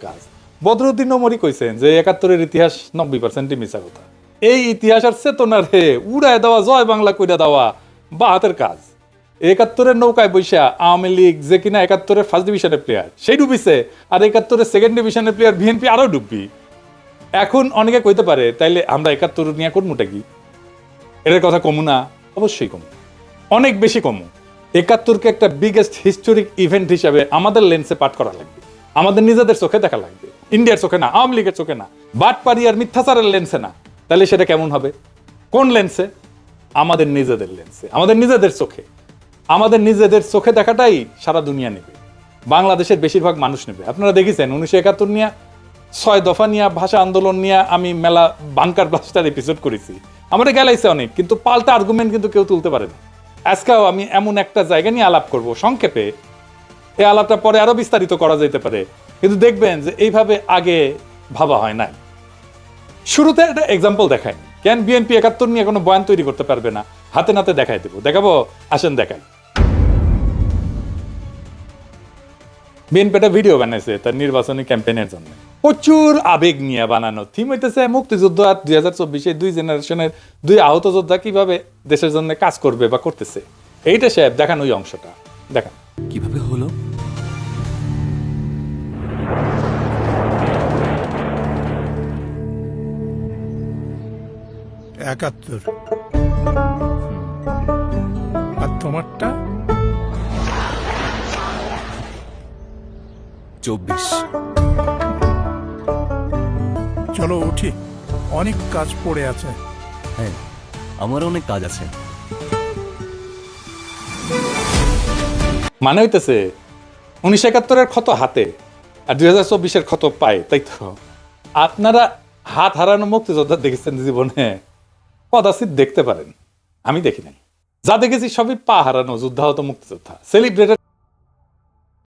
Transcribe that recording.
কাজ। বদরুদ্দিন ওমরই কইছেন যে একাত্তরের ইতিহাস নব্বই পার্সেন্টই মিশা কথা। এই চেতনার হে উড়ায় দেওয়া, জয় বাংলা কইরা দেওয়া বা হাতের কাজ। একাত্তরের নৌকায় বৈশা আওয়ামী লীগ যে কিনা একাত্তরের ফার্স্ট ডিভিশনের প্লেয়ার সেই ডুবিছে। আর একাত্তরের সেকেন্ড ডিভিশনের প্লেয়ার বিএনপি আরও ডুববি। এখন অনেকে কইতে পারে, তাইলে আমরা একাত্তর নিয়ে করবোটা কি? এটার কথা কমু না? অবশ্যই কমু। অনেক বেশি কমু। একাত্তরকে একটা বিগেস্ট হিস্টোরিক ইভেন্ট হিসাবে আমাদের লেন্সে পাঠ করা লাগবে। আমাদের নিজেদের চোখে দেখা লাগবে। ইন্ডিয়ার চোখে না, আওয়ামী লীগের চোখে না। বাটপারি আর মিথ্যাচারের লেন্সে না। তাহলে সেটা কেমন হবে? কোন লেন্সে আমাদের নিজেদের লেন্সে আমাদের নিজেদের চোখে। আমাদের নিজেদের চোখে দেখাটাই সারা দুনিয়া নেবে। বাংলাদেশের বেশিরভাগ মানুষ নেবে। আপনারা দেখেছেন, উনিশশো একাত্তর নিয়ে, ছয় দফা নিয়ে, ভাষা আন্দোলন নিয়ে আমি মেলা বাংকার ব্লাস্টার এপিসোড করেছি। আমাদের গেলাইছে অনেক, কিন্তু পাল্টা আর্গুমেন্ট কিন্তু কেউ তুলতে পারে না। আজকেও আমি এমন একটা জায়গা নিয়ে আলাপ করব, সংক্ষেপে এই আলাপটা পরে আরও বিস্তারিত করা যেতে পারে। কিন্তু দেখবেন যে এইভাবে আগে ভাবা হয় নাই। শুরুতে একটা এক্সাম্পল দেখায় কেন বিএনপি একাত্তর নিয়ে কোনো বয়ান তৈরি করতে পারবে না? হাতে নাতে দেখাই দেবো। দেখাবো? আসেন দেখাই। বিএনপি একটা ভিডিও বানাইছে তার নির্বাচনী ক্যাম্পেইনের জন্য। প্রচুর আবেগ নিয়ে বানানো। থিম হইতেছে মুক্তিযুদ্ধ আর দুই হাজার চব্বিশে দুই জেনারেশনের দুই আহত যোদ্ধা কীভাবে দেশের জন্য কাজ করবে বা করতেছে। এইটা সাহেব দেখান ওই অংশটা। দেখান। কীভাবে হলো? একাত্তর। আর তোমারটা? চব্বিশ। চলো উঠি। অনেক কাজ পড়ে আছে। হ্যাঁ আমার অনেক কাজ আছে। মানে হইতেছে উনিশশো একাত্তরের ক্ষত হাতে আর দুই হাজার চব্বিশের ক্ষত পায়, তাই তো? আপনারা হাত হারানো মুক্তিযোদ্ধা দেখেছেন জীবনে? কদাচিৎ দেখতে পারেন। আমি দেখি নাই। যা দেখেছি সবই পা হারানো যোদ্ধা হতো মুক্তিযোদ্ধা। সেলিব্রেটেড